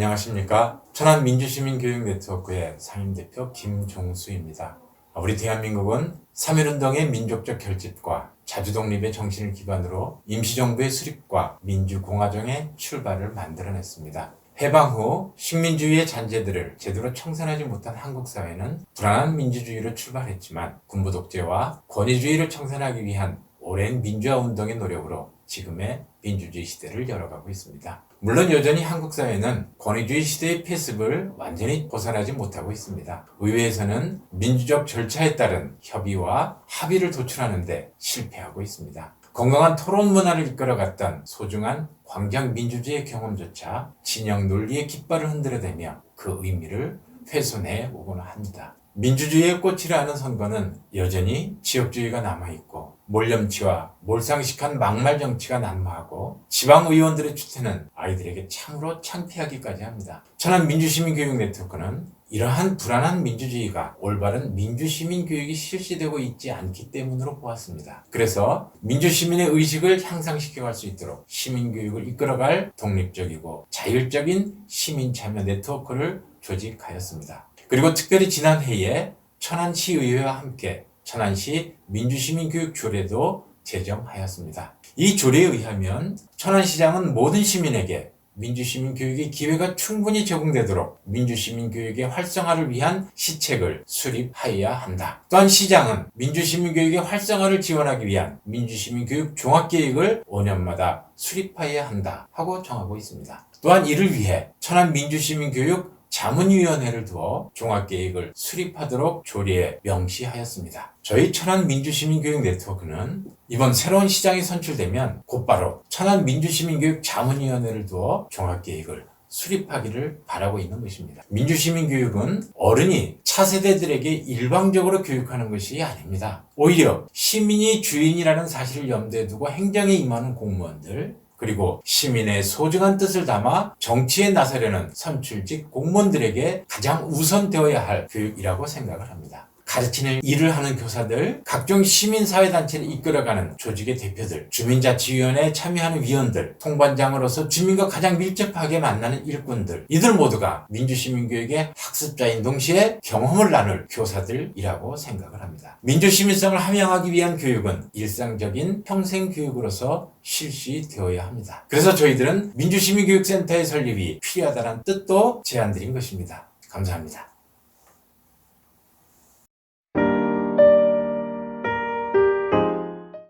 안녕하십니까. 천안민주시민교육네트워크의 상임대표 김종수입니다. 우리 대한민국은 3.1운동의 민족적 결집과 자주독립의 정신을 기반으로 임시정부의 수립과 민주공화정의 출발을 만들어냈습니다. 해방 후 식민주의의 잔재들을 제대로 청산하지 못한 한국 사회는 불안한 민주주의로 출발했지만 군부 독재와 권위주의를 청산하기 위한 오랜 민주화 운동의 노력으로 지금의 민주주의 시대를 열어가고 있습니다. 물론 여전히 한국 사회는 권위주의 시대의 폐습을 완전히 벗어나지 못하고 있습니다. 의회에서는 민주적 절차에 따른 협의와 합의를 도출하는데 실패하고 있습니다. 건강한 토론 문화를 이끌어갔던 소중한 광장 민주주의의 경험조차 진영 논리의 깃발을 흔들어대며 그 의미를 훼손해 오고는 합니다. 민주주의의 꽃이라 하는 선거는 여전히 지역주의가 남아있고 몰염치와 몰상식한 막말 정치가 난무하고 지방의원들의 추태는 아이들에게 참으로 창피하기까지 합니다. 천안 민주시민교육 네트워크는 이러한 불안한 민주주의가 올바른 민주시민 교육이 실시되고 있지 않기 때문으로 보았습니다. 그래서 민주시민의 의식을 향상시켜 갈 수 있도록 시민교육을 이끌어갈 독립적이고 자율적인 시민참여 네트워크를 조직하였습니다. 그리고 특별히 지난 해에 천안시의회와 함께 천안시 민주시민교육 조례도 제정하였습니다. 이 조례에 의하면 천안시장은 모든 시민에게 민주시민 교육의 기회가 충분히 제공되도록 민주시민 교육의 활성화를 위한 시책을 수립하여야 한다. 또한 시장은 민주시민 교육의 활성화를 지원하기 위한 민주시민 교육 종합계획을 5년마다 수립하여야 한다 하고 정하고 있습니다. 또한 이를 위해 천안 민주시민 교육 자문위원회를 두어 종합계획을 수립하도록 조례에 명시하였습니다. 저희 천안 민주시민교육 네트워크는 이번 새로운 시장이 선출되면 곧바로 천안 민주시민교육 자문위원회를 두어 종합계획을 수립하기를 바라고 있는 것입니다. 민주시민교육은 어른이 차세대들에게 일방적으로 교육하는 것이 아닙니다. 오히려 시민이 주인이라는 사실을 염두에 두고 행정에 임하는 공무원들, 그리고 시민의 소중한 뜻을 담아 정치에 나서려는 선출직 공무원들에게 가장 우선되어야 할 교육이라고 생각을 합니다. 가르치는 일을 하는 교사들, 각종 시민사회단체를 이끌어가는 조직의 대표들, 주민자치위원회에 참여하는 위원들, 통반장으로서 주민과 가장 밀접하게 만나는 일꾼들, 이들 모두가 민주시민교육의 학습자인 동시에 경험을 나눌 교사들이라고 생각을 합니다. 민주시민성을 함양하기 위한 교육은 일상적인 평생교육으로서 실시되어야 합니다. 그래서 저희들은 민주시민교육센터의 설립이 필요하다는 뜻도 제안드린 것입니다. 감사합니다.